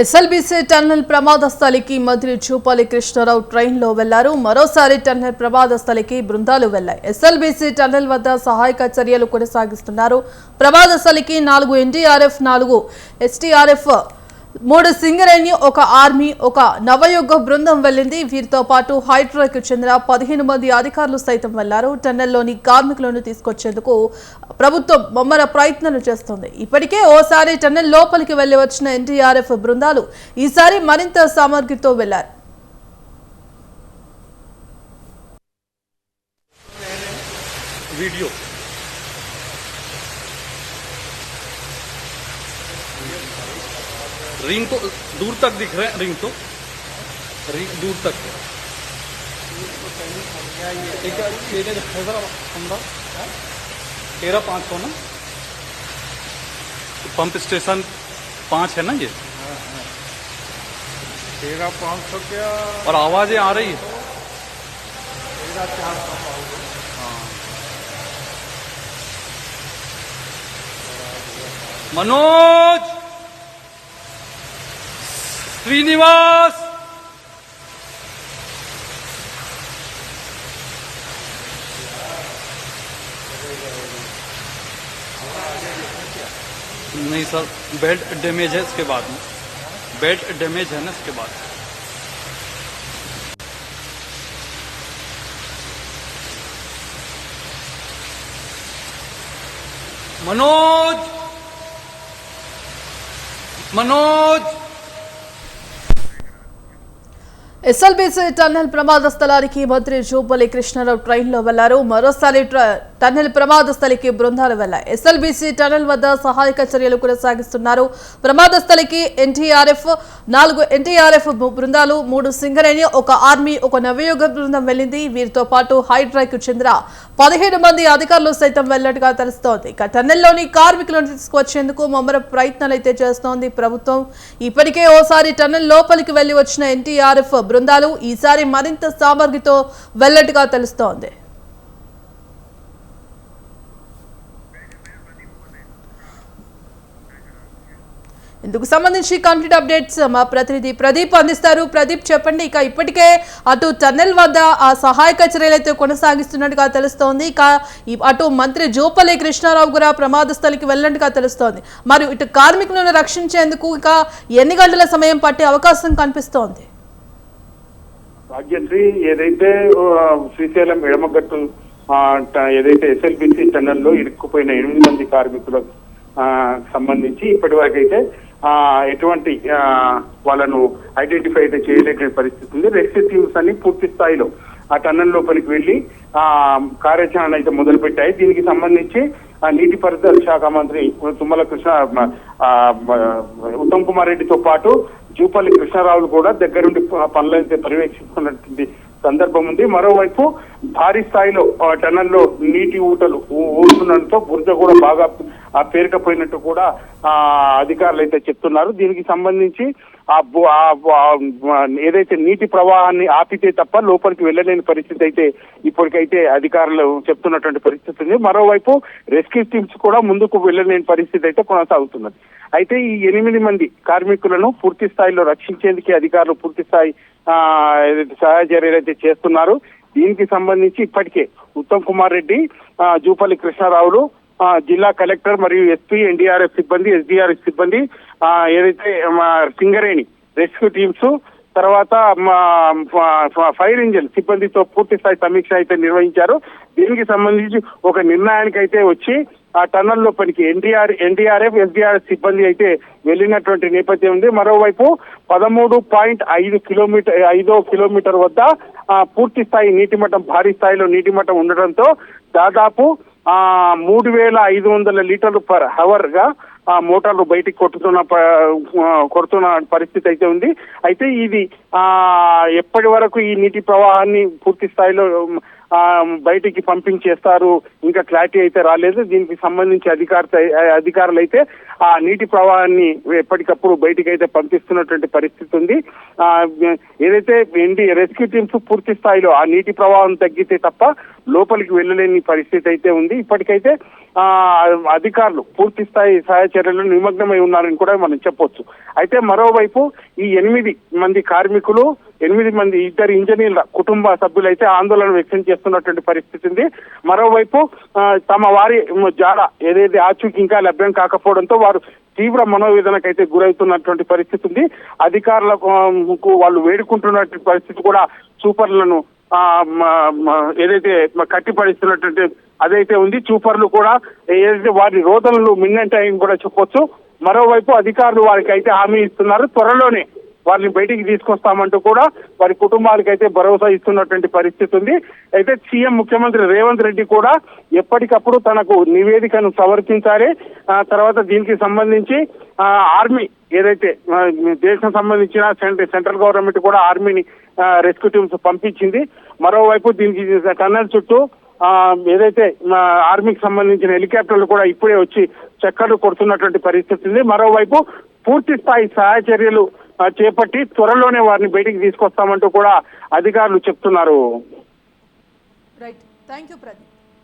SLBC tunnel ప్రమాద స్థలికి మంత్రి చూపాలి కృష్ణారావు ట్రైన్లో వెళ్ళారు. మరోసారి టన్నెల్ ప్రమాద స్థలికి బృందాలు వెళ్ళాయి. ఎస్ఎల్బీసీ టన్నెల్ వద్ద సహాయక చర్యలు కొనసాగిస్తున్నారు. ప్రమాద స్థలికి నాలుగు ఎన్డీఆర్ఎఫ్ నాలుగు ఎస్టీఆర్ఎఫ్ మూడు సింగరేణి ఒక ఆర్మీ ఒక నవయుగ బృందం వెళ్ళింది వీరితో పాటు హైడ్రోకు చెందిన పదిహేను మంది అధికారులు సైతం వెళ్ళారు. టన్నెల్లోని కార్మికులను తీసుకొచ్చేందుకు ప్రభుత్వం ముమ్మర ప్రయత్నాలు చేస్తోంది. ఇప్పటికే ఓసారి టన్నెల్ లోపలికి వెళ్ళి వచ్చిన ఎన్టీఆర్ఎఫ్ బృందాలు ఈసారి మరింత సామగ్రితో వెళ్ళారు. వీడియో रिंग तो दूर तक दिख रहे हैं रिंग तो। रिंग दूर तक। है है तेरह पाँच सौ ना? पंप स्टेशन पाँच है ना ये? तेरह पाँच सौ क्या? और आवाज़ें आ रही है? तेरह चार सौ मनोज! श्रीनिवास नहीं सर बेल्ट डैमेज है इसके बाद में। बेल्ट डैमेज है ना इसके बाद मनोज! मनोज! ఎస్ఎల్బీసీ టన్నెల్ ప్రమాద స్థలానికి మంత్రి జూపల్లి కృష్ణారావు ట్రైన్లో వెళ్ళారు. మరోసారి ట్ర- టన్నెల్ ప్రమాద స్థలికి బృందాలు వెళ్ళాయి ఎస్ఎల్బీసీ టన్నెల్ వద్ద సహాయక చర్యలు కొనసాగిస్తున్నారు. ప్రమాద స్థలికి ఎన్టీఆర్ఎఫ్ నాలుగు ఎన్టీఆర్ఎఫ్ బృందాలు మూడు సింగరేణి ఒక ఆర్మీ ఒక నవయుగ బృందం వెళ్ళింది. వీరితో పాటు హైడ్రాకు చెందిన పదిహేడు మంది అధికారులు సైతం వెళ్ళట్టుగా తెలుస్తోంది. ఇక టన్నెల్లోని కార్మికులను తీసుకువచ్చేందుకు ముమ్మర ప్రయత్నాలు అయితే చేస్తోంది ప్రభుత్వం. ఇప్పటికే ఓసారి టన్నెల్ లోపలికి వెళ్ళి వచ్చిన ఎన్టీఆర్ఎఫ్ బృందాలు ఈసారి మరింత సామగ్రితో వెల్లటిగా తెలుస్తోంది. ఇందుకు సంబంధించి కంప్లీట్ అప్డేట్స్ మా ప్రతినిధి ప్రదీప్ అందిస్తారు. ప్రదీప్ చెప్పండి ఇక ఇప్పటికే అటు టన్నెల్ వద్ద ఆ సహాయక చర్యలైతే కొనసాగిస్తున్నట్టుగా తెలుస్తోంది. ఇక అటు మంత్రి జోపల్లి కృష్ణారావు కూడా ప్రమాద స్థలికి వెళ్ళినట్టుగా తెలుస్తోంది. మరి ఇటు కార్మికులను రక్షించేందుకు ఇక ఎన్ని గంటల సమయం పట్టే అవకాశం కనిపిస్తోంది. భాగ్యశ్రీ ఏదైతే శ్రీశైలం ఎడమగట్టు ఆ, ఏదైతే ఎస్ఎల్బిసి టన్నెల్లో ఇరుక్కుపోయిన ఎనిమిది మంది కార్మికులకు ఆ, సంబంధించి ఇప్పటి వరకు అయితే ఆ, ఎటువంటి ఆ, వాళ్ళను ఐడెంటిఫై అయితే చేయలేని పరిస్థితి ఉంది. రెస్క్యూ టీమ్స్ అన్ని పూర్తి స్థాయిలో ఆ టన్నల్ లోపలికి వెళ్ళి ఆ కార్యాచరణ అయితే మొదలు పెట్టాయి దీనికి సంబంధించి ఆ పరిసర శాఖ మంత్రి తుమ్మల కృష్ణ ఉత్తమ్ కుమార్ రెడ్డితో పాటు జూపల్లి కృష్ణారావులు కూడా దగ్గరుండి పనులైతే పర్యవేక్షిస్తున్నటువంటి సందర్భం ఉంది. మరోవైపు భారీ స్థాయిలో ఆ నీటి ఊటలు ఊరుతుండటంతో బురద కూడా బాగా పేరుకపోయినట్టు కూడా ఆ అధికారులు అయితే చెప్తున్నారు. దీనికి సంబంధించి ఆ ఏదైతే నీటి ప్రవాహాన్ని ఆపితే తప్ప లోపలికి వెళ్ళలేని పరిస్థితి అయితే ఇప్పటికైతే అధికారులు చెప్తున్నటువంటి పరిస్థితి ఉంది. మరోవైపు రెస్క్యూ టీమ్స్ కూడా ముందుకు వెళ్ళలేని పరిస్థితి అయితే కొనసాగుతున్నది. అయితే ఈ ఎనిమిది మంది కార్మికులను పూర్తి స్థాయిలో రక్షించేందుకు అధికారులు పూర్తి స్థాయి ఆ, సహాయ చర్యలు అయితే చేస్తున్నారు. దీనికి సంబంధించి ఇప్పటికే ఉత్తమ్ కుమార్ రెడ్డి ఆ, జూపల్లి కృష్ణారావులు జిల్లా కలెక్టర్ మరియు ఎస్పీ ఎన్డీఆర్ఎఫ్ సిబ్బంది ఎస్డీఆర్ఎఫ్ సిబ్బంది ఆ, ఏదైతే మా సింగరేణి రెస్క్యూ టీమ్స్ తర్వాత మా ఫైర్ ఇంజిన్ సిబ్బందితో పూర్తి స్థాయి సమీక్ష అయితే నిర్వహించారు. దీనికి సంబంధించి ఒక నిర్ణయానికి అయితే వచ్చి ఆ టన్నల్ లోపలికి ఎన్డీఆర్ ఎన్డీఆర్ఎఫ్ ఎస్డీఆర్ఎఫ్ సిబ్బంది అయితే వెళ్ళినటువంటి నేపథ్యం ఉంది. మరోవైపు పదమూడు పాయింట్ ఐదు కిలోమీటర్ ఐదో కిలోమీటర్ వద్ద పూర్తి స్థాయి నీటి మట్టం భారీ స్థాయిలో నీటి మట్టం ఉండడంతో దాదాపు మూడు వేల ఐదు వందల లీటర్లు పర్ హవర్ గా ఆ మోటార్లు బయటికి కొట్టుతున్న కొడుతున్న పరిస్థితి అయితే ఉంది. అయితే ఇది ఆ ఎప్పటి వరకు ఈ నీటి ప్రవాహాన్ని పూర్తి స్థాయిలో బయటికి పంపించేస్తారు? ఇంకా క్లారిటీ అయితే రాలేదు. దీనికి సంబంధించి అధికార అధికారులు అయితే ఆ నీటి ప్రవాహాన్ని ఎప్పటికప్పుడు బయటికి అయితే పంపిస్తున్నటువంటి పరిస్థితి ఉంది. ఆ ఏదైతే ఏంటి రెస్క్యూ టీమ్స్ పూర్తి స్థాయిలో ఆ నీటి ప్రవాహం తగ్గితే తప్ప లోపలికి వెళ్ళలేని పరిస్థితి అయితే ఉంది. ఇప్పటికైతే ఆ అధికారులు పూర్తి స్థాయి సహాయ చర్యలు నిమగ్నమై ఉన్నారని కూడా మనం చెప్పొచ్చు. అయితే మరోవైపు ఈ ఎనిమిది మంది కార్మికులు ఎనిమిది మంది ఇద్దరు ఇంజనీర్ల కుటుంబ సభ్యులైతే ఆందోళన వ్యక్తం చేస్తున్నటువంటి పరిస్థితి ఉంది. మరోవైపు తమ వారి జాడ ఏదైతే ఆచూకీ ఇంకా లభ్యం కాకపోవడంతో వారు తీవ్ర మనోవేదనకైతే గురవుతున్నటువంటి పరిస్థితి ఉంది. అధికారులకు వాళ్ళు వేడుకుంటున్నటువంటి పరిస్థితి కూడా సూపర్లను ఏదైతే మ- కట్టిపడిస్తున్నటువంటి అదైతే ఉంది చూపర్లు కూడా ఏదైతే వారి రోదనలు మిన్నంటాయని కూడా చెప్పొచ్చు. మరోవైపు అధికారులు వారికి అయితే హామీ ఇస్తున్నారు. త్వరలోనే వారిని బయటికి తీసుకొస్తామంటూ కూడా వారి కుటుంబాలకు అయితే భరోసా ఇస్తున్నటువంటి పరిస్థితి ఉంది. అయితే సీఎం ముఖ్యమంత్రి రేవంత్ రెడ్డి కూడా ఎప్పటికప్పుడు తనకు నివేదికను సమర్పించాలి. తర్వాత దీనికి సంబంధించి ఆర్మీ ఏదైతే దేశం సంబంధించిన సెంట్రల్ సెంట్రల్ గవర్నమెంట్ కూడా ఆర్మీని రెస్క్యూ టీమ్స్ పంపించింది. మరోవైపు దీనికి టన్నల్ చుట్టూ ఏదైతే ఆర్మీకి సంబంధించిన హెలికాప్టర్లు కూడా ఇప్పుడే వచ్చి చక్కర్లు కొడుతున్నటువంటి పరిస్థితి ఉంది. మరోవైపు పూర్తి స్థాయి సహాయ చర్యలు చేపట్టి త్వరలోనే వారిని బయటికి తీసుకొస్తామంటూ కూడా అధికారులు చెప్తున్నారు. Right thank you Pradeep